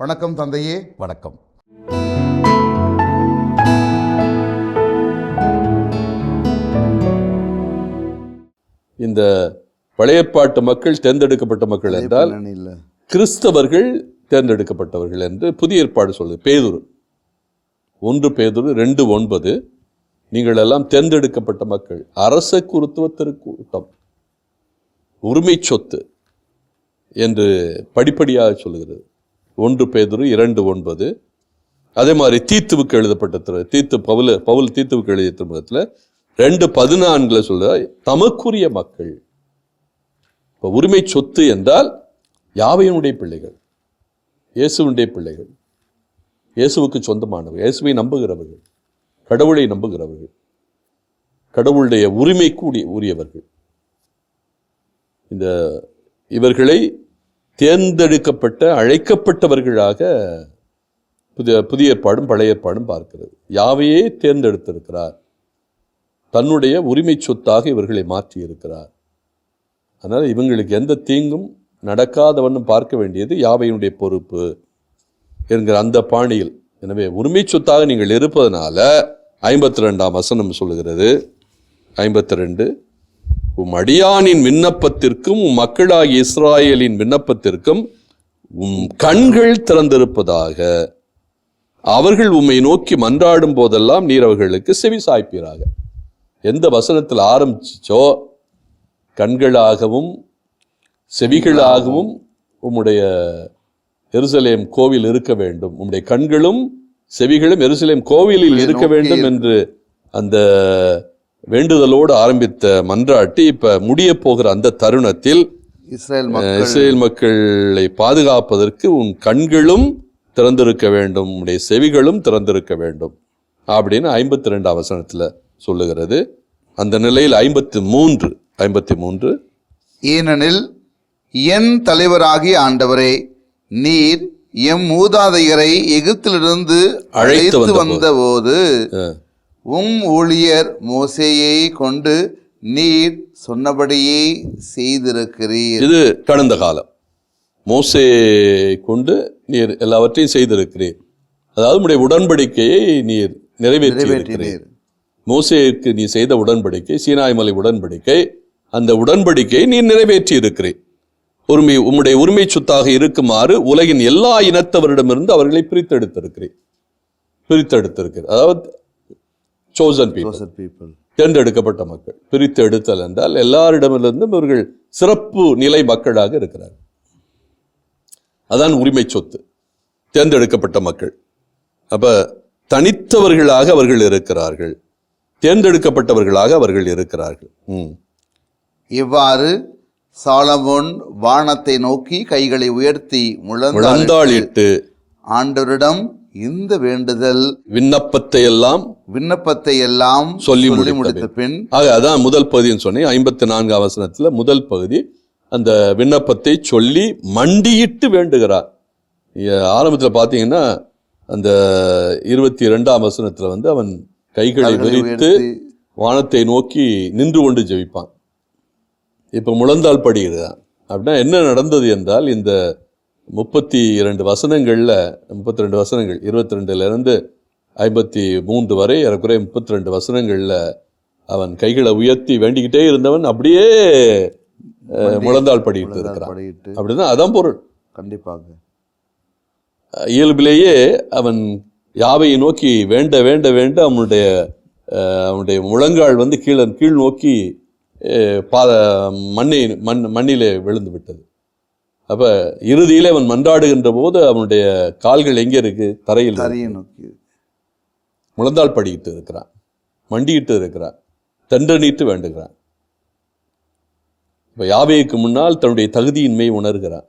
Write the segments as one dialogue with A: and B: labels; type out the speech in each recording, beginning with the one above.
A: வணக்கம் தந்தையே
B: வணக்கம். இந்த பழையப்பாட்டு மக்கள் தேர்ந்தெடுக்கப்பட்ட மக்கள் என்றால் கிறிஸ்தவர்கள் தேர்ந்தெடுக்கப்பட்டவர்கள் என்று புதிய ஏற்பாடு சொல்லுது. பேதுரு. ஒன்று பேதுரு ரெண்டு ஒன்பது. நீங்கள் எல்லாம் தேர்ந்தெடுக்கப்பட்ட மக்கள். அரச குருத்துவ திருக்கூட்டம் உரிமை சொத்து என்று படிப்படியாக சொல்லுகிறது. ஒன்று பேதுரு இரண்டு ஒன்பது. அதே மாதிரி தீத்துவுக்கு எழுதப்பட்ட திரு தீத்து பவுல் பவுல் தீத்துவுக்கு எழுதிய திருமுகத்தில் ரெண்டு பதினான்குல சொல்ற தமக்குரிய மக்கள். இப்போ உரிமை சொத்து என்றால் யாவையினுடைய பிள்ளைகள்? இயேசுவனுடைய பிள்ளைகள். இயேசுவுக்கு சொந்தமானவர்கள் இயேசுவை நம்புகிறவர்கள் கடவுளை நம்புகிறவர்கள் கடவுளுடைய உரிமை கூடி உரியவர்கள். இந்த இவர்களை தேர்ந்தெடுக்கப்பட்ட அழைக்கப்பட்டவர்களாக புதிய புதிய ஏற்பாடும் பழைய ஏற்பாடும் பார்க்கிறது. யாவையே தேர்ந்தெடுத்திருக்கிறார். தன்னுடைய உரிமை சொத்தாக இவர்களை மாற்றி இருக்கிறார் அதனால் இவங்களுக்கு எந்த தீங்கும் நடக்காதவண்ணம் பார்க்க வேண்டியது யாவையினுடைய பொறுப்பு என்கிற அந்த பாணியில். எனவே உரிமை சொத்தாக நீங்கள் இருப்பதனால ஐம்பத்தி ரெண்டாம் வசனம் சொல்லுகிறது. ஐம்பத்தி ரெண்டு உம் அடியானின் விண்ணப்பத்திற்கும் உம் மக்களாகிய இஸ்ராயேலின் விண்ணப்பத்திற்கும் உம் கண்கள் திறந்திருப்பதாக அவர்கள் உம்மை நோக்கி மன்றாடும் போதெல்லாம் நீர் அவர்களுக்கு செவி சாய்ப்பீராக. எந்த வசனத்தில் ஆரம்பிச்சோ கண்களாகவும் செவிகளாகவும் உம்முடைய எருசலேம் கோவில் இருக்க வேண்டும். உம்முடைய கண்களும் செவிகளும் எருசலேம் கோவிலில் இருக்க வேண்டும் என்று அந்த வேண்டுதலோடு ஆரம்பித்த மன்றாட்டு இப்ப முடிய போகிற அந்த தருணத்தில்
A: இஸ்ரேல்
B: இஸ்ரேல் மக்களை பாதுகாப்பதற்கு உன் கண்களும் திறந்திருக்க வேண்டும் உன்னுடைய செவிகளும் திறந்திருக்க வேண்டும் அப்படின்னு ஐம்பத்தி ரெண்டு அவசரத்தில் சொல்லுகிறது. அந்த நிலையில் ஐம்பத்தி மூன்று ஐம்பத்தி மூன்று
A: ஏனெனில் என் தலைவராகிய ஆண்டவரே நீர் எம் மூதாதையரை எகிப்திலிருந்து
B: அழைத்து
A: அழைத்து
B: வந்தபோது.
A: உம் ஊழியர் மோசேயை கொண்டு நீர் சொன்னபடியே செய்திருக்கிறீர்.
B: இது கடந்த காலம். மோசே கொண்டு நீர் எல்லாவற்றையும் செய்திருக்கிறீர். அதாவது உடைய உடன்படிக்கையை நீர் நிறைவேற்றி இருக்கிறீர்
A: நிறைவேற்றினீர்.
B: மோசேக்கு நீ செய்த உடன்படிக்கை சீனாய் மலை உடன்படிக்கை அந்த உடன்படிக்கையை நீ நிறைவேற்றி இருக்கிறீர் உரிமை உம்முடைய உரிமை சொத்தாக இருக்குமாறு உலகின் எல்லா இனத்தவரிடமிருந்து அவர்களை பிரித்தெடுத்திருக்கிறீர். பிரித்தெடுத்திருக்கிறீர். அதாவது சோசன் பீப்புள். தேர்ந்தெடுக்கப்பட்ட மக்கள். பிரித்து எடுத்தல் என்றால் எல்லாரிடமிருந்தும் இவர்கள் சிறப்பு நிலை மக்களாக இருக்கிறார்கள். அதான் உரிமை சொத்து. தேர்ந்தெடுக்கப்பட்ட மக்கள். அப்ப தனித்தவர்களாக அவர்கள் இருக்கிறார்கள். தேர்ந்தெடுக்கப்பட்டவர்களாக அவர்கள் இருக்கிறார்கள்.
A: இவ்வாறு சாலமோன் வானத்தை நோக்கி கைகளை உயர்த்தி முழந்தாள்
B: முழந்தாளிட்டு
A: ஆண்டவரிடம் இந்த வேண்டுதல்
B: விண்ணப்பத்தை எல்லாம்
A: விண்ணப்பத்தை எல்லாம்
B: சொல்லி முடித்த
A: பின்
B: ஆக அதான் முதல் பகுதின்னு சொன்னேன். ஐம்பத்தி நான்காம் வசனத்துல முதல் பகுதி. அந்த விண்ணப்பத்தை சொல்லி மண்டியிட்டு வேண்டுகிறார். ஆரம்பத்துல பாத்தீங்கன்னா அந்த இருபத்தி ரெண்டாம் வசனத்துல வந்து அவன் கைகளை விரித்து வானத்தை நோக்கி நின்று கொண்டு ஜெபிப்பான். இப்ப முழந்தாள் படுகிறான் அப்படின்னா என்ன நடந்தது என்றால் இந்த முப்பத்தி இரண்டு வசனங்கள்ல முப்பத்தி ரெண்டு வசனங்கள் இருபத்தி ரெண்டுல இருந்து ஐம்பத்தி மூன்று வரை ஏறக்குறைய முப்பத்தி ரெண்டு வசனங்கள்ல அவன் கைகளை உயர்த்தி வேண்டிக்கிட்டே இருந்தவன் அப்படியே அஹ், முழந்தாள் படிக்கிட்டு இருக்கிறான். அப்படின்னா அதான் பொருள்.
A: கண்டிப்பாக.
B: இயல்பிலேயே அவன் யாவையை நோக்கி வேண்ட வேண்ட வேண்ட அவனுடைய அவனுடைய முழங்கால் வந்து கீழே கீழ் நோக்கி பாத மண்ணை மண் மண்ணிலே விழுந்து விட்டது. அப்ப இறுதியிலே அவன் மன்றாடுகின்ற போது அவனுடைய கால்கள் எங்கே இருக்கு? தரையில்.
A: தரையை நோக்கி
B: முழந்தாள் படிக்கிட்டு இருக்கிறான். மண்டியிட்டு இருக்கிறான். தண்டனிட்டு வேண்டுகிறான். இப்போ யாவைக்கு முன்னால் தன்னுடைய தகுதியின்மை உணர்கிறான்?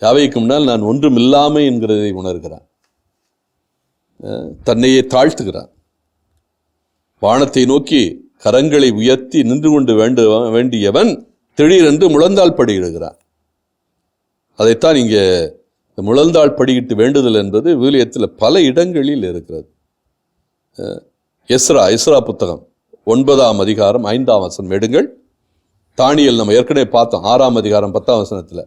B: யாவைக்கு முன்னால் நான் ஒன்றும் இல்லாமை என்கிறதை உணர்கிறான். தன்னையே தாழ்த்துகிறான். வானத்தை நோக்கி கரங்களை உயர்த்தி நின்று கொண்டு வேண்டு வேண்டியவன் திடீரென்று முழந்தாள் படியிடுகிறான் அதைத்தான் இங்கே இந்த முழந்தாள் படியிட்டு வேண்டுதல் என்பது விவிலியத்தில் பல இடங்களில் இருக்கிறது. எஸ்ரா எஸ்ரா புத்தகம் ஒன்பதாம் அதிகாரம் ஐந்தாம் வசனம் எடுங்கள். தானியல் நம்ம ஏற்கனவே பார்த்தோம் ஆறாம் அதிகாரம் பத்தாம் வசனத்தில்.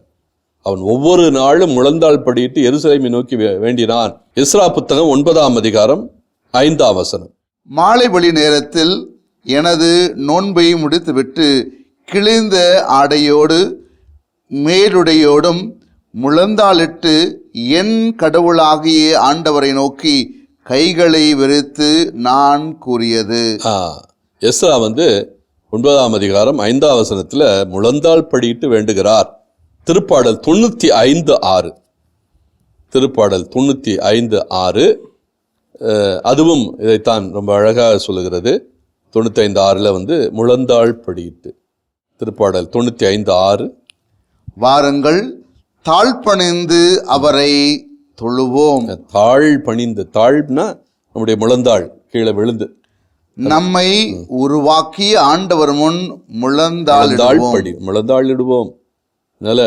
B: அவன் ஒவ்வொரு நாளும் முழந்தாள் படியிட்டு எருசலேமை நோக்கி வேண்டினான். எஸ்ரா புத்தகம் ஒன்பதாம் அதிகாரம் ஐந்தாம் வசனம்.
A: மாலை வழி நேரத்தில் எனது நோன்பை முடித்துவிட்டு கிழிந்த ஆடையோடு மேலுடையோடும் முழந்தாளிட்டு என் கடவுளாகிய ஆண்டவரை நோக்கி கைகளை விரித்து நான் கூறியது.
B: ஆ, எஸ்ரா வந்து ஒன்பதாம் அதிகாரம் ஐந்தாம் வசனத்தில் முழந்தாள் படியிட்டு வேண்டுகிறார். திருப்பாடல் தொண்ணூற்றி ஐந்து ஆறு. திருப்பாடல் தொண்ணூற்றி ஐந்து ஆறு. அதுவும் இதைத்தான் ரொம்ப அழகாக சொல்லுகிறது. தொண்ணூற்றி ஐந்து ஆறில் வந்து முழந்தாள் படியிட்டு. திருப்பாடல் தொண்ணூத்தி ஐந்து ஆறு.
A: வாருங்கள் தாழ்பணிந்து அவரை தொழுவோம்.
B: தாழ் பணிந்து தாழ்னா நம்முடைய முழந்தாள் கீழே விழுந்து.
A: நம்மை உருவாக்கிய ஆண்டவர் முன்
B: முழந்தாள் படி முழந்தாள் இடுவோம் அதனால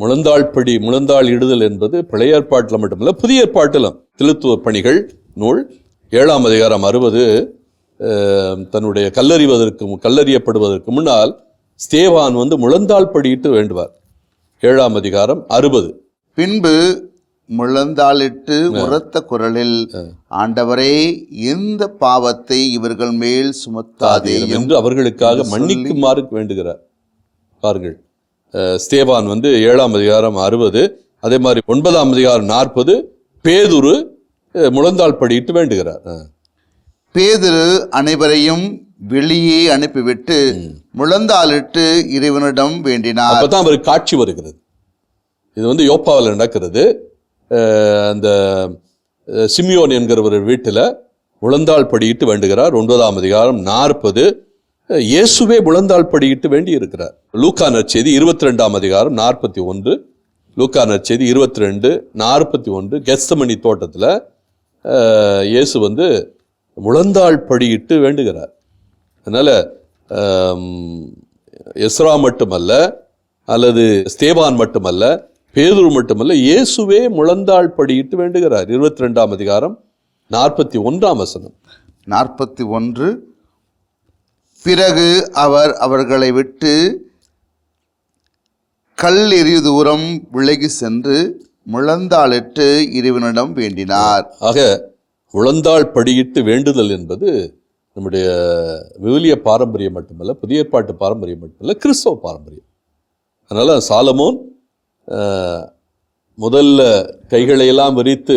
B: முழந்தாள் படி முழந்தாள் இடுதல் என்பது பழைய ஏற்பாட்டில் மட்டுமல்ல புதிய ஏற்பாட்டிலும் திருத்துவ பணிகள் நூல் ஏழாம் அதிகாரம் அறுபது தன்னுடைய கல்லறிவதற்கு கல்லறியப்படுவதற்கு முன்னால் ஸ்தேவான் வந்து முழந்தாள் படியிட்டு வேண்டுவார். ஏழாம் அதிகாரம் அறுபது.
A: பின்பு முழந்தாளிட்டு உரத்த குரலில் ஆண்டவரே இந்த பாவத்தை இவர்கள் மேல் சுமத்தாதேயும்
B: என்று அவர்களுக்காக மன்னிக்குமாறு வேண்டுகிறார். பாருங்கள் ஸ்தேவான் வந்து ஏழாம் அதிகாரம் அறுபது அதே மாதிரி ஒன்பதாம் அதிகாரம் நாற்பது பேதுரு முழந்தாள் படியிட்டு வேண்டுகிறார்.
A: பேதுரு அனைவரையும் வெளியே அனுப்பிவிட்டு முழந்தாளிட்டு இறைவனிடம் வேண்டினார்.
B: அப்பதான் அவருக்கு காட்சி வருகிறது. இது வந்து யோப்பாவில் நடக்கிறது. அந்த சிமியோன் என்கிற ஒரு வீட்டில் முழந்தாள் படியிட்டு வேண்டுகிறார். ஒன்பதாம் அதிகாரம் நாற்பது. இயேசுவே முழந்தாள் படியிட்டு வேண்டி இருக்கிறார் லூக்கா நற்செய்தி இருபத்தி ரெண்டாம் அதிகாரம் நாற்பத்தி ஒன்று. லூக்கா நற்செய்தி இருபத்தி ரெண்டு நாற்பத்தி ஒன்று. கெஸ்தமணி தோட்டத்தில் இயேசு வந்து முழந்தாள் படியிட்டு வேண்டுகிறார். அதனால எஸ்ரா மட்டுமல்ல அல்லது ஸ்தேவான் மட்டுமல்ல பேதுரு மட்டுமல்ல இயேசுவே முழந்தாள் படியிட்டு வேண்டுகிறார். இருபத்தி ரெண்டாம் அதிகாரம் நாற்பத்தி ஒன்றாம் வசனம்.
A: நாற்பத்தி ஒன்று பிறகு அவர் அவர்களை விட்டு கல் எறிவு தூரம் விலகி சென்று முழந்தாளிட்டு இறைவனிடம் வேண்டினார்.
B: ஆக முழந்தாள் படியிட்டு வேண்டுதல் என்பது நம்முடைய விவிலிய பாரம்பரியம் மட்டுமல்ல புதிய ஏற்பாட்டு பாரம்பரியம் மட்டுமல்ல கிறிஸ்தவ பாரம்பரியம். அதனால் சாலமோன் முதல்ல கைகளையெல்லாம் விரித்து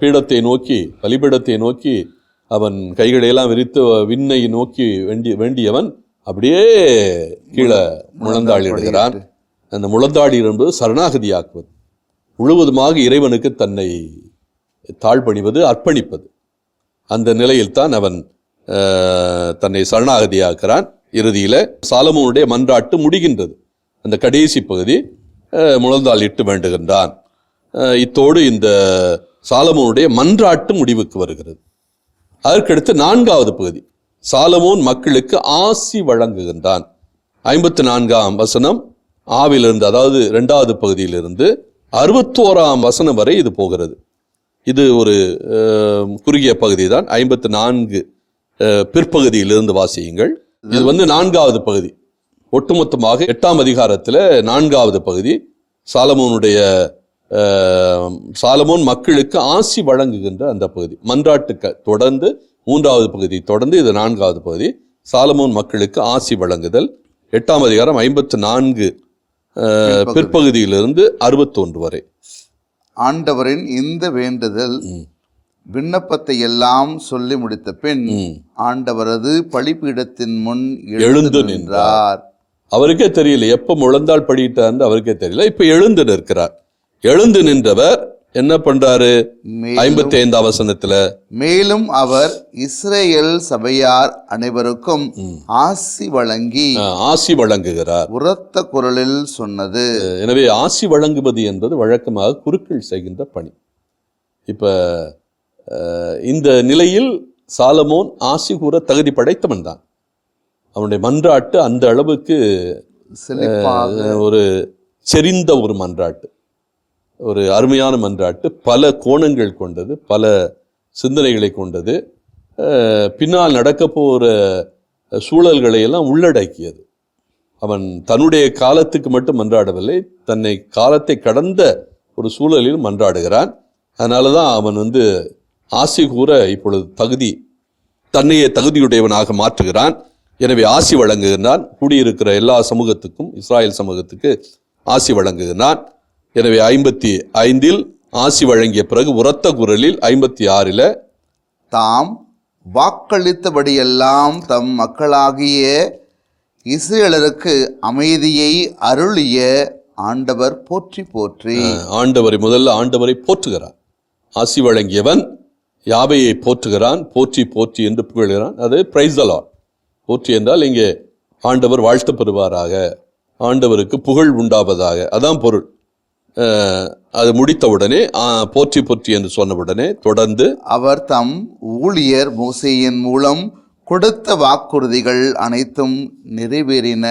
B: பீடத்தை நோக்கி பலிபீடத்தை நோக்கி அவன் கைகளையெல்லாம் விரித்து விண்ணை நோக்கி வேண்டி வேண்டியவன் அப்படியே கீழே முழந்தாளிடுகிறான் அந்த முழந்தாடி என்பது சரணாகதியாக்குவது. முழுவதுமாக இறைவனுக்கு தன்னை தாழ்பணிவது அர்ப்பணிப்பது. அந்த நிலையில்தான் அவன் தன்னை சரணாகதியாக்குறான். இறுதியில் சாலமோனுடைய மன்றாட்டு முடிகின்றது. அந்த கடைசி பகுதி முழந்தால் இட்டு வேண்டுகின்றான். இத்தோடு இந்த சாலமோனுடைய மன்றாட்டு முடிவுக்கு வருகிறது. அதற்கடுத்து நான்காவது பகுதி. சாலமோன் மக்களுக்கு ஆசி வழங்குகின்றான். ஐம்பத்தி நான்காம் வசனம் ஆவிலிருந்து அதாவது இரண்டாவது பகுதியிலிருந்து அறுபத்தோராம் வசனம் வரை இது போகிறது. இது ஒரு குறுகிய பகுதி தான் ஐம்பத்தி நான்கு பிற்பகுதியிலிருந்து வாசியுங்கள். இது வந்து நான்காவது பகுதி. ஒட்டுமொத்தமாக எட்டாம் அதிகாரத்தில் நான்காவது பகுதி. சாலமோனுடைய சாலமோன் மக்களுக்கு ஆசி வழங்குகின்ற அந்த பகுதி. மன்றாட்டுக்க தொடர்ந்து மூன்றாவது பகுதி தொடர்ந்து இது நான்காவது பகுதி. சாலமோன் மக்களுக்கு ஆசி வழங்குதல். எட்டாம் அதிகாரம் ஐம்பத்து நான்கு பிற்பகுதியிலிருந்து அறுபத்தொன்று வரை.
A: ஆண்டவரின் இந்த வேண்டுதல் விண்ணப்பத்தை எல்லாம் சொல்லி முடித்த பின் ஆண்டவரது பலிபீடத்தின் முன்
B: எழுந்து
A: நின்றார்.
B: அவருக்கே தெரியல எப்ப முழந்தாள் படிட்டார்னு அவருக்கே தெரியல. இப்ப எழுந்து நிற்கிறார். எழுந்து நின்றவர் என்ன பண்றாரு? ஐம்பத்தி ஐந்தாம் வசனத்துல
A: மேலும் அவர் இஸ்ரேல் சபையார் அனைவருக்கும் ஆசி வழங்கி
B: ஆசி வழங்குகிறார்.
A: உரத்த குரலில் சொன்னது.
B: எனவே ஆசி வழங்குவது என்பது வழக்கமாக குருக்கள் செய்கின்ற பணி. இப்ப இந்த நிலையில் சாலமோன் ஆசி கூற தகுதி படைத்தவன் தான். அவனுடைய மன்றாட்டு அந்த அளவுக்கு ஒரு செறிந்த ஒரு மன்றாட்டு. ஒரு அருமையான மன்றாட்டு. பல கோணங்கள் கொண்டது பல சிந்தனைகளை கொண்டது. பின்னால் நடக்க போகிற சூழல்களை எல்லாம் உள்ளடக்கியது. அவன் தன்னுடைய காலத்துக்கு மட்டும் மன்றாடவில்லை தன்னை காலத்தை கடந்த ஒரு சூழலில் மன்றாடுகிறான். அதனால தான் அவன் வந்து ஆசி கூற இப்பொழுது தகுதி தன்னையே தகுதியுடையவனாக மாற்றுகிறான். எனவே ஆசி வழங்குகிறான் கூடியிருக்கிற எல்லா சமூகத்துக்கும் இஸ்ராயல் சமூகத்துக்கு ஆசி வழங்குகிறான் எனவே ஐம்பத்தி ஐந்தில் ஆசி வழங்கிய பிறகு உரத்த குரலில் ஐம்பத்தி ஆறில்
A: தாம் வாக்களித்தபடியெல்லாம் தம் மக்களாகிய இஸ்ரேலருக்கு அமைதியை அருளிய ஆண்டவர் போற்றி போற்றி.
B: ஆண்டவரை முதல்ல ஆண்டவரை போற்றுகிறான் ஆசி வழங்கியவன் யாவையை போற்றுகிறான் போற்றி போற்றி என்று புகழ்கிறான். அது பிரைஸ் லார்ட் போற்றி என்றால் இங்கே ஆண்டவர் வாழ்த்து பெறுவாராக ஆண்டவருக்கு புகழ் உண்டாவதாக. அதான் பொருள். அது முடித்தவுடனே போற்றி போற்றி என்று சொன்னவுடனே தொடர்ந்து
A: அவர் தம் ஊழியர் மோசேயின் மூலம் கொடுத்த வாக்குறுதிகள் அனைத்தும் நிறைவேறின.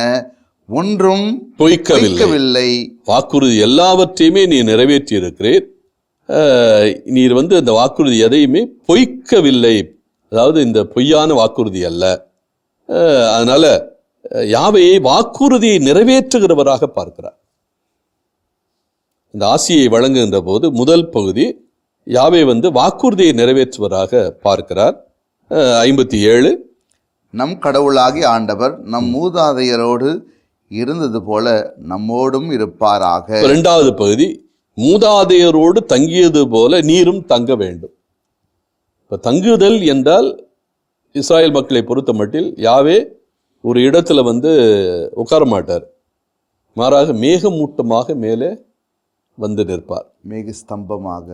A: ஒன்றும்
B: பொய்க்கவில்லை. வாக்குறுதி எல்லாவற்றையுமே நீ நிறைவேற்றி இருக்கிறீர் அஹ், நீர் வந்து அந்த வாக்குறுதி எதையுமே பொய்க்கவில்லை. அதாவது இந்த பொய்யான வாக்குறுதி அல்ல. அதனால யாவையை வாக்குறுதியை நிறைவேற்றுகிறவராக பார்க்கிறார். இந்த ஆசியை வழங்குகின்ற போது முதல் பகுதி யாவை வந்து வாக்குறுதியை நிறைவேற்றுவராக பார்க்கிறார். ஐம்பத்தி ஏழு.
A: நம் கடவுளாகி ஆண்டவர் நம் மூதாதையரோடு இருந்தது போல நம்மோடும் இருப்பாராக.
B: இரண்டாவது பகுதி மூதாதையரோடு தங்கியது போல நீரும் தங்க வேண்டும். இப்ப தங்குதல் என்றால் இஸ்ராயல் மக்களை பொறுத்த மட்டில் யாவே ஒரு இடத்துல வந்து உட்கார மாட்டார். மாறாக மேகமூட்டமாக மேலே வந்து நிற்பார்.
A: மேக ஸ்தம்பமாக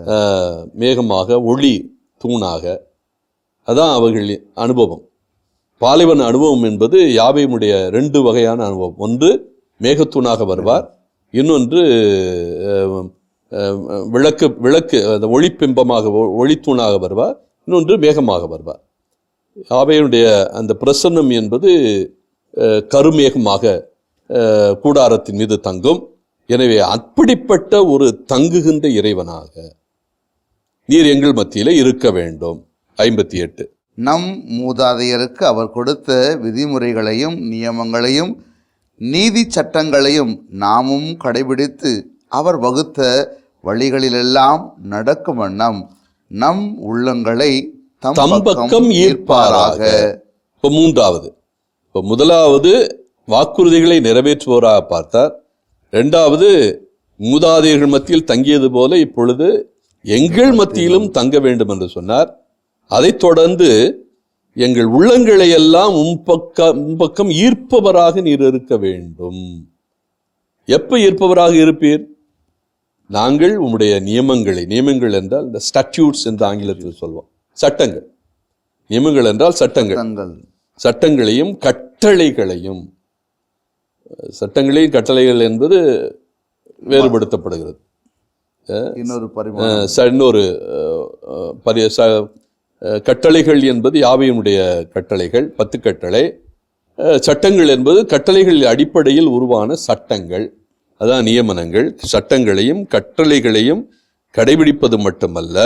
B: மேகமாக ஒளி தூணாக. அதான் அவர்கள் அனுபவம். பாலைவன அனுபவம் என்பது யாவையுடைய ரெண்டு வகையான அனுபவம். ஒன்று மேகத்தூணாக வருவார். இன்னொன்று விளக்கு விளக்கு அந்த ஒளிப்பிம்பமாக ஒ- ஒளித்தூணாக வருவார். இன்னொன்று மேகமாக வருவார். யாவையுடைய அந்த பிரசன்னம் என்பது கருமேகமாக கூடாரத்தின் மீது தங்கும். எனவே அப்படிப்பட்ட ஒரு தங்குகின்ற இறைவனாக நீர் எங்கள் மத்தியில் இருக்க வேண்டும். ஐம்பத்தி எட்டு.
A: நம் மூதாதையருக்கு அவர் கொடுத்த விதிமுறைகளையும் நியமங்களையும் நீதி சட்டங்களையும் நாமும் கடைபிடித்து அவர் வகுத்த வழிகளிலெல்லாம் நடக்கும் வண்ணம் நம் உள்ளங்களை
B: தம் பக்கம் ஈர்ப்பாராக இப்போ மூன்றாவது. இப்போ முதலாவது வாக்குறுதிகளை நிறைவேற்றுவோராக பார்த்தார். ரெண்டாவது மூதாதையர்கள் மத்தியில் தங்கியது போல இப்பொழுது எங்கள் மத்தியிலும் தங்க வேண்டும் என்று சொன்னார். அதைத் தொடர்ந்து எங்கள் உள்ளங்களை எல்லாம் உம்பக்கம் உம்பக்கம் ஈர்ப்பவராக நீர் இருக்க வேண்டும். எப்ப ஈர்ப்பவராக இருப்பீர்? நாங்கள் உம்முடைய நியமங்களை நியமங்கள் என்றால் இந்த ஸ்டட்யூட்ஸ் என்று ஆங்கிலத்தில் சொல்வோம். சட்டங்கள். நியமங்கள் என்றால் சட்டங்கள். சட்டங்களையும் கட்டளைகளையும் சட்டங்களையும் கட்டளைகள் என்பது வேறுபடுத்தப்படுகிறது.
A: இன்னொரு
B: இன்னொரு அஹ், கட்டளைகள் என்பது யாவையினுடைய கட்டளைகள்? பத்து கட்டளை சட்டங்கள் என்பது கட்டளைகள் அடிப்படையில் உருவான சட்டங்கள். அதான் நியமனங்கள் சட்டங்களையும் கட்டளைகளையும் கடைபிடிப்பது மட்டுமல்ல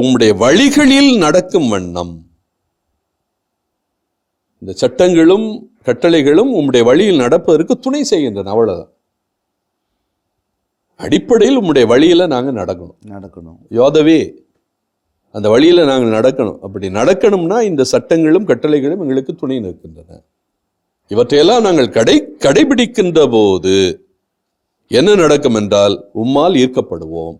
B: உம்முடைய வழிகளில் நடக்கும் வண்ணம். இந்த சட்டங்களும் கட்டளைகளும் உம்முடைய வழியில் நடப்பதற்கு துணை செய்கின்றன அவ்வளவுதான். அடிப்படையில் உம்முடைய வழியில நாங்க நடக்கணும்.
A: நடக்கணும்.
B: யோதவே அந்த வழியில நாங்கள் நடக்கணும். அப்படி நடக்கணும்னா இந்த சட்டங்களும் கட்டளைகளும் எங்களுக்கு துணை நிற்கின்றன. இவற்றையெல்லாம் நாங்கள் கடை கடைபிடிக்கின்ற போது என்ன நடக்கும் என்றால் உம்மால் ஈர்க்கப்படுவோம்.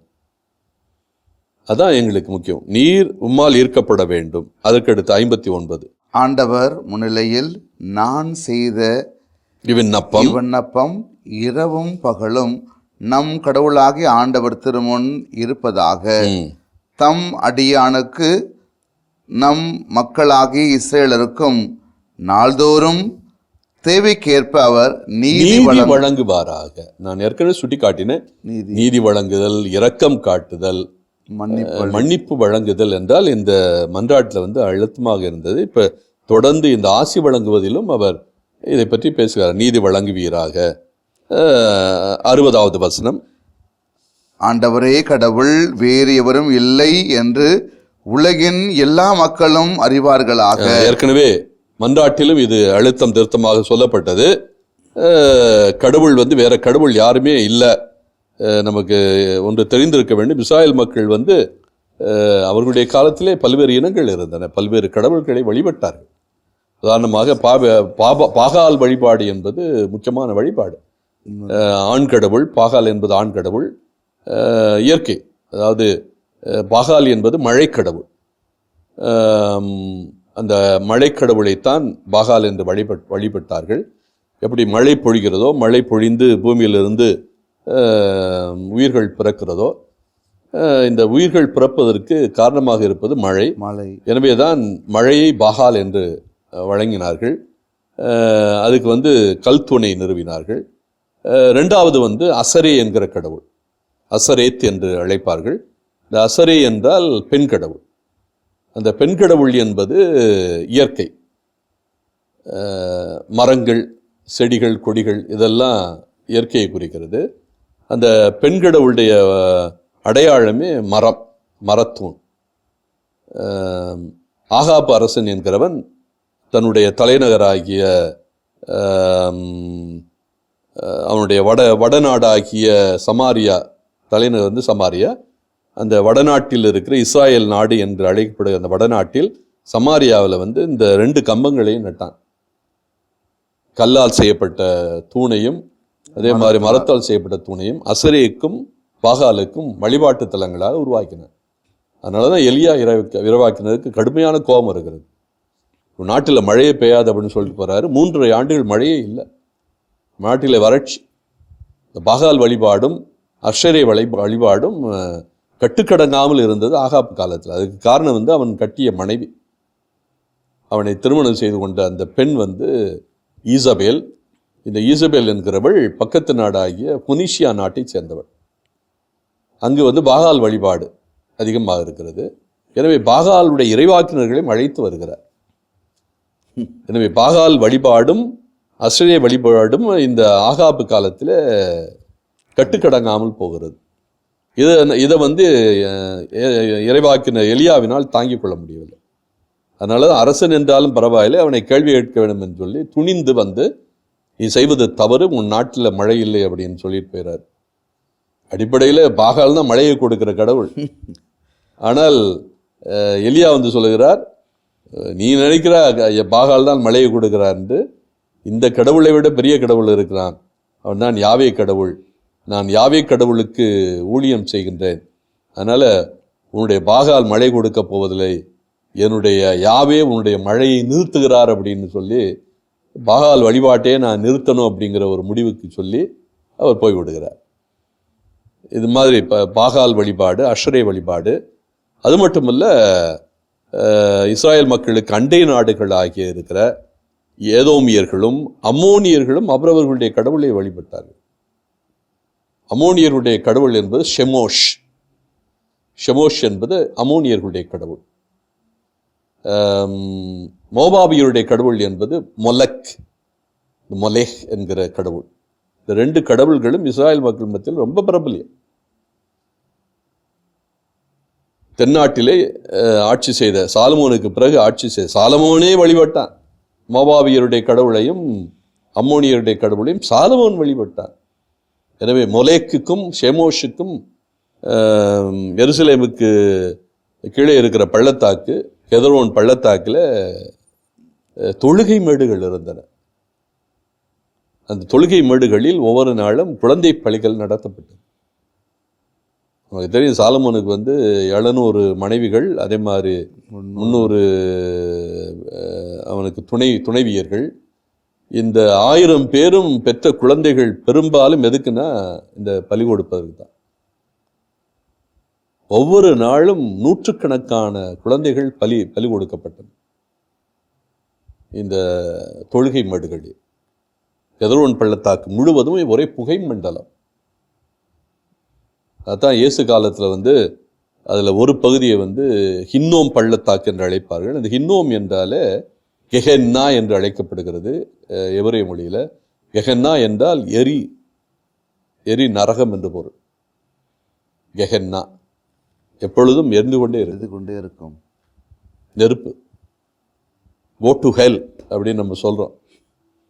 B: அதான் எங்களுக்கு முக்கியம். நீர் உம்மால் ஈர்க்கப்பட வேண்டும். அதற்கடுத்து ஐம்பத்தி ஒன்பது.
A: ஆண்டவர் முன்னிலையில் நான் செய்த
B: இவ்விண்ணப்பம்
A: விண்ணப்பம் இரவும் பகலும் நம் கடவுளாகிய ஆண்டவர் திருமுன் இருப்பதாக. தம் அடியானுக்கு நம் மக்களாகிய இஸ்ரேலருக்கும் நாள்தோறும் தேவைக்கேற்ப அவர் நீதி
B: நீதி
A: வழங்க
B: வழங்குவாராக. நான் ஏற்கனவே சுட்டி காட்டினேன்
A: நீதி
B: வழங்குதல் இரக்கம் காட்டுதல்
A: மன்னிப்பு
B: மன்னிப்பு வழங்குதல் என்றால் இந்த மன்றாட்டில் வந்து அழுத்தமாக இருந்தது. இப்ப தொடர்ந்து இந்த ஆசி வழங்குவதிலும் அவர் இதை பற்றி பேசுகிறார். நீதி வழங்குவீராக. அறுபதாவது வசனம்.
A: ஆண்டவரே கடவுள் வேறு எவரும் இல்லை என்று உலகின் எல்லா மக்களும் அறிவார்களாக.
B: ஏற்கனவே மன்றாட்டிலும் இது அழுத்தம் திருத்தமாக சொல்லப்பட்டது. கடவுள் வந்து வேற கடவுள் யாருமே இல்லை. நமக்கு ஒன்று தெரிந்திருக்க வேண்டும். இஸ்ராயல் மக்கள் வந்து அவர்களுடைய காலத்திலே பல்வேறு இனங்கள் இருந்தன. பல்வேறு கடவுள்களை வழிபட்டார்கள். உதாரணமாக பாப பாப பாகால் வழிபாடு என்பது முக்கியமான வழிபாடு. ஆண் கடவுள் பாகால் என்பது ஆண் கடவுள். இயற்கை அதாவது பாகால் என்பது மழைக்கடவுள். கடவுள் அந்த மழைக்கடவுளைத்தான் பாகால் என்று வழிபட் வழிபட்டார்கள். எப்படி மழை பொழிகிறதோ மழை பொழிந்து பூமியிலிருந்து உயிர்கள் பிறக்கிறதோ இந்த உயிர்கள் பிறப்பதற்கு காரணமாக இருப்பது மழை.
A: மழை.
B: எனவே தான் மழையை பாகால் என்று வழங்கினார்கள். அதுக்கு வந்து கல்துணை நிறுவினார்கள். ரெண்டாவது வந்து அசரே என்கிற கடவுள். அசரேத் என்று அழைப்பார்கள். இந்த அசரே என்றால் பெண் கடவுள். அந்த பெண் கடவுள் என்பது இயற்கை. மரங்கள் செடிகள் கொடிகள் இதெல்லாம் இயற்கையை குறிக்கிறது. அந்த பெண் கடவுளுடைய அடையாளமே மரம் மரத்தூண். ஆகாப ஆகாப்பு அரசன் என்கிறவன் தன்னுடைய தலைநகராகிய அவனுடைய வட வடநாடாகிய சமாரியா தலைநகர் வந்து சமாரியா. அந்த வடநாட்டில் இருக்கிற இஸ்ராயேல் நாடு என்று அழைக்கப்படுகிற அந்த வடநாட்டில் சமாரியாவில் வந்து இந்த ரெண்டு கம்பங்களையும் நட்டான். கல்லால் செய்யப்பட்ட தூணையும் அதே மாதிரி மரத்தால். செய்யப்பட்ட தூணையும் அசரேக்கும் பாகாலுக்கும் வழிபாட்டு தலங்களாக உருவாக்கினார் அதனால தான் எலியா இரவிக்க விரவாக்கினதுக்கு கடுமையான கோபம் இருக்கிறது. ஒரு நாட்டில் மழையே பெய்யாது அப்படின்னு சொல்லிட்டு போறாரு. மூன்றரை ஆண்டுகள் மழையே இல்லை. நாட்டில் வறட்சி இந்த பாகால் வழிபாடும் அஷரே வழி வழிபாடும் கட்டுக்கடங்காமல் இருந்தது ஆகாப்பு காலத்தில். அதுக்கு காரணம் வந்து அவன் கட்டிய மனைவி. அவனை திருமணம் செய்து கொண்ட அந்த பெண் வந்து ஈசபேல். இந்த ஈசபேல் என்கிறவள் பக்கத்து நாடாகிய புனிஷியா நாட்டைச் சேர்ந்தவள். அங்கு வந்து பாகால் வழிபாடு அதிகமாக இருக்கிறது. எனவே பாகாலுடைய இறைவாக்கினர்களையும் அழைத்து வருகிறார். எனவே பாகால் வழிபாடும் அஸ்ரே வழிபாடும் இந்த ஆகாப்பு காலத்தில் கட்டுக்கடங்காமல் போகிறது. இதை இதை வந்து இறைவாக்கின எலியாவினால் தாங்கிக் கொள்ள முடியவில்லை. அதனால தான் அரசன் என்றாலும் பரவாயில்லை அவனை கேள்வி கேட்க வேண்டும் என்று சொல்லி துணிந்து வந்து நீ செய்வது தவறு உன் நாட்டில் மழை இல்லை அப்படின்னு சொல்லிட்டு போயிறார். அடிப்படையில் பாகால் தான் மழையை கொடுக்கிற கடவுள். ஆனால் எலியா வந்து சொல்லுகிறார் நீ நினைக்கிற பாகால் தான் மழையை கொடுக்கிறார் இந்த கடவுளை விட பெரிய கடவுள் இருக்கிறான். அவன் தான் யாவே கடவுள். நான் யாவே கடவுளுக்கு ஊழியம் செய்கின்றேன். அதனால் உன்னுடைய பாகால் மழை கொடுக்க போவதில்லை. என்னுடைய யாவே உன்னுடைய மழையை நிறுத்துகிறார் அப்படின்னு சொல்லி பாகால் வழிபாட்டே நான் நிறுத்தணும் அப்படிங்கிற ஒரு முடிவுக்கு சொல்லி அவர் போய்விடுகிறார். இது மாதிரி இப்போ பாகால் வழிபாடு அஷ்ரே வழிபாடு. அது மட்டுமல்ல இஸ்ராயல் மக்களுக்கு அண்டை நாடுகள் ஆகிய இருக்கிற ஏதோமியர்களும் அம்மோனியர்களும் அவரவர்களுடைய கடவுளை வழிபட்டார்கள். அம்மோனியர்களுடைய கடவுள் என்பது ஷெமோஷ். ஷெமோஷ் என்பது அம்மோனியர்களுடைய கடவுள். மோபாபியருடைய கடவுள் என்பது மொலக் மொலேஹ் என்கிற கடவுள். இந்த ரெண்டு கடவுள்களும் இஸ்ராயல் மக்கள் மத்தியில் ரொம்ப பிரபலியம். தென்னாட்டிலே ஆட்சி செய்த சாலமோனுக்கு பிறகு ஆட்சி செய்த சாலமோனே வழிபட்டான். மோபாபியருடைய கடவுளையும் அம்மோனியருடைய கடவுளையும் சாலமோன் வழிபட்டான். எனவே மொலேக்குக்கும் ஷெமோஷுக்கும் எருசலேமுக்கு கீழே இருக்கிற பள்ளத்தாக்கு கெதரோன் பள்ளத்தாக்கில் தொழுகை மேடுகள் இருந்தன. அந்த தொழுகை மேடுகளில் ஒவ்வொரு நாளும் குழந்தை பலிகள் நடத்தப்பட்டது. நமக்கு தெரியும் சாலமோனுக்கு வந்து எழுநூறு மனைவிகள் அதே மாதிரி முந்நூறு அவனுக்கு துணை துணைவியர்கள் இந்த ஆயிரம் பேரும் பெற்ற குழந்தைகள் பெரும்பாலும் எதுக்குன்னா இந்த பலி கொடுப்பதற்கு தான். ஒவ்வொரு நாளும் நூற்றுக்கணக்கான குழந்தைகள் பலி பலி கொடுக்கப்பட்டன. இந்த தொழுகை மடுகளில். கெதரோன் பள்ளத்தாக்கு முழுவதும் ஒரே புகை மண்டலம். அதான் இயேசு காலத்தில் வந்து அதில் ஒரு பகுதியை வந்து ஹின்னோம் பள்ளத்தாக்கு என்று அழைப்பார்கள். அந்த ஹின்னோம் என்றாலே கெஹென்னா என்று அழைக்கப்படுகிறது எபிரேய மொழியில்? கெஹென்னா என்றால் எரி எரி நரகம் என்று பொருள். கெஹென்னா. எப்பொழுதும் எரிந்து கொண்டே இருக்கு
A: இது கொண்டே இருக்கும்.
B: நெருப்பு. கோ டு ஹெல் அப்படின்னு நம்ம சொல்கிறோம்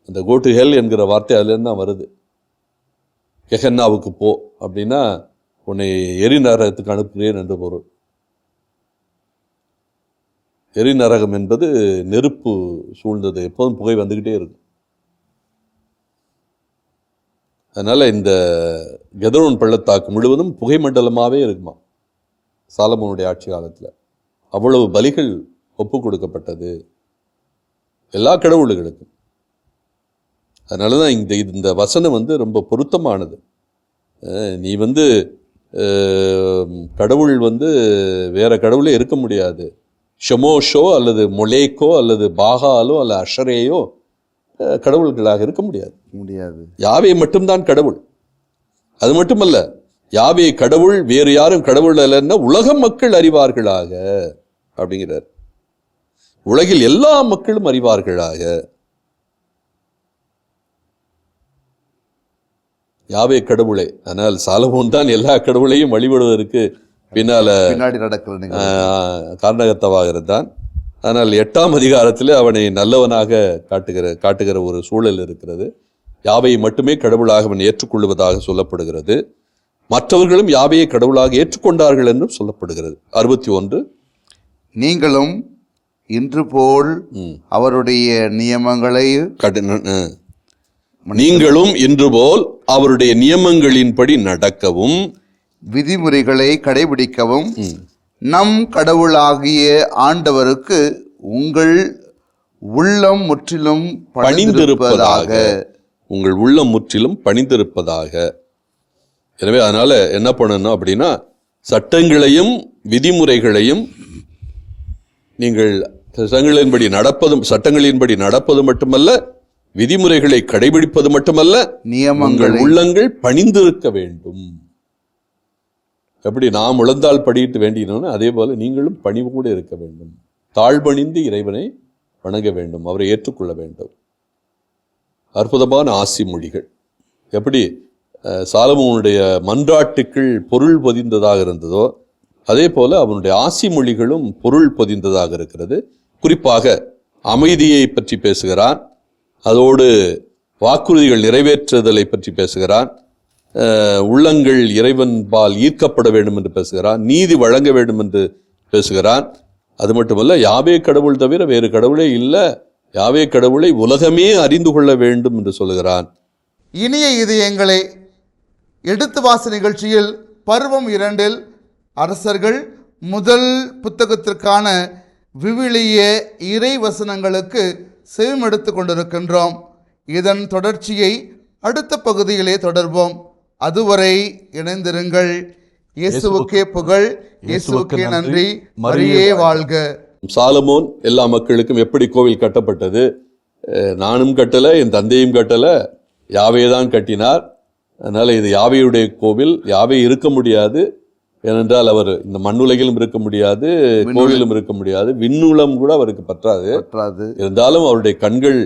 B: அந்த கோ டு ஹெல் என்கிற வார்த்தை அதுலேருந்து தான் வருது. கெஹன்னாவுக்கு போ அப்படின்னா உன்னை எரிநரகத்துக்கு அனுப்புகிறேன் என்று பொருள். எரிநரகம் என்பது நெருப்பு சூழ்ந்தது. எப்போதும் புகை வந்துக்கிட்டே இருக்கும் அதனால் இந்த கெதரோன் பள்ளத்தாக்கு முழுவதும் புகை மண்டலமாகவே இருக்குமா? சாலமோனுடைய ஆட்சி காலத்தில். அவ்வளவு பலிகள் ஒப்பு கொடுக்கப்பட்டது. எல்லா கடவுள்களுக்கும் அதனால தான் இந்த இந்த வசனம் வந்து ரொம்ப பொருத்தமானது. நீ வந்து கடவுள் வந்து வேறு கடவுளே இருக்க முடியாது. ஷமோஷோ அல்லது மொலேக்கோ அல்லது பாகாலோ அல்லது அஷரேயோ கடவுள்களாக இருக்க முடியாது.
A: முடியாது.
B: யாவே மட்டும்தான் கடவுள். அது மட்டுமல்ல யாவே கடவுள் வேறு யாரும் கடவுள் அல்லன்னா உலக மக்கள் அறிவார்களாக அப்படிங்கிறார். உலகில் எல்லா மக்களும் அறிவார்களாக. யாவே கடவுளே ஆனால் சாலமோன் தான் எல்லா கடவுளையும் வழிபடுவதற்கு பின்னால
A: பின்னாடி நடக்கிற
B: காரணகர்த்தாவாக இருந்தான் ஆனால் எட்டாம் அதிகாரத்தில் அவனை நல்லவனாக காட்டுகிற காட்டுகிற ஒரு சூழல் இருக்கிறது. யாவை மட்டுமே கடவுளாக அவன் ஏற்றுக்கொள்வதாக சொல்லப்படுகிறது. மற்றவர்களும் யாவையை கடவுளாக ஏற்றுக்கொண்டார்கள் என்றும் சொல்லப்படுகிறது. அறுபத்தி ஒன்று
A: நீங்களும் இன்று போல். அவருடைய நியமங்களை.
B: நீங்களும் இன்று போல் அவருடைய நியமங்களின்படி நடக்கவும்
A: விதிமுறைகளை கடைபிடிக்கவும் நம் கடவுளாகிய ஆண்டவருக்கு உங்கள் உள்ளம் முற்றிலும்
B: பணிந்திருப்பதாக. உங்கள் உள்ளம் முற்றிலும் பணிந்திருப்பதாக. எனவே அதனால என்ன பண்ணணும் அப்படின்னா சட்டங்களையும் விதிமுறைகளையும் நீங்கள் சட்டங்களின்படி நடப்பதும் சட்டங்களின்படி நடப்பது மட்டுமல்ல விதிமுறைகளை கடைபிடிப்பது மட்டுமல்ல
A: நியமங்களை
B: உள்ளங்கள் பணிந்திருக்க வேண்டும். எப்படி நாம் உழந்தால் படியிட்டு வேண்டினோன்னு அதே போல் நீங்களும் பணிவு கூட இருக்க வேண்டும். தாழ்பணிந்து இறைவனை வணங்க வேண்டும் அவரை ஏற்றுக்கொள்ள வேண்டும். அற்புதமான ஆசி மொழிகள். எப்படி சாலமோனுடைய மன்றாட்டுக்கள் பொருள் பொதிந்ததாக இருந்ததோ அதே போல் அவனுடைய ஆசி மொழிகளும் பொருள் பொதிந்ததாக இருக்கிறது. குறிப்பாக அமைதியை பற்றி பேசுகிறான் அதோடு வாக்குறுதிகள் நிறைவேற்றுதலை பற்றி பேசுகிறான். உள்ளங்கள் இறைவன் பால் ஈர்க்கப்பட வேண்டும் என்று பேசுகிறான் நீதி வழங்க வேண்டும் என்று பேசுகிறான் அது மட்டுமல்ல யாவே கடவுள் தவிர வேறு கடவுளே இல்லை. யாவே கடவுளை உலகமே அறிந்து கொள்ள வேண்டும் என்று சொல்லுகிறான்
A: இனிய இதயங்களை எடுத்து வாச நிகழ்ச்சியில் பருவம் இரண்டில் அரசர்கள் முதல் புத்தகத்திற்கான விவிலிய இறை வசனங்களுக்கு செவிமெடுத்து கொண்டிருக்கின்றோம். இதன் தொடர்ச்சியை அடுத்த பகுதியிலே தொடர்வோம். அதுவரை இணைந்திருங்கள். இயேசுவுக்கே புகழ் இயேசுவுக்கே நன்றி. மரியே வாழ்க.
B: சாலமோன் எல்லா மக்களுக்கும் எப்படி கோவில் கட்டப்பட்டது? நானும் கட்டலை என் தந்தையும் கட்டலை. யாவே தான் கட்டினார். அதனால் இது யாவையுடைய கோவில்? யாவே இருக்க முடியாது. ஏனென்றால் அவர் இந்த மண்ணுலகிலும் இருக்க முடியாது கோவிலும் இருக்க முடியாது. விண்ணுலம் கூட அவருக்கு பற்றாது.
A: பற்றாது.
B: இருந்தாலும் அவருடைய கண்கள்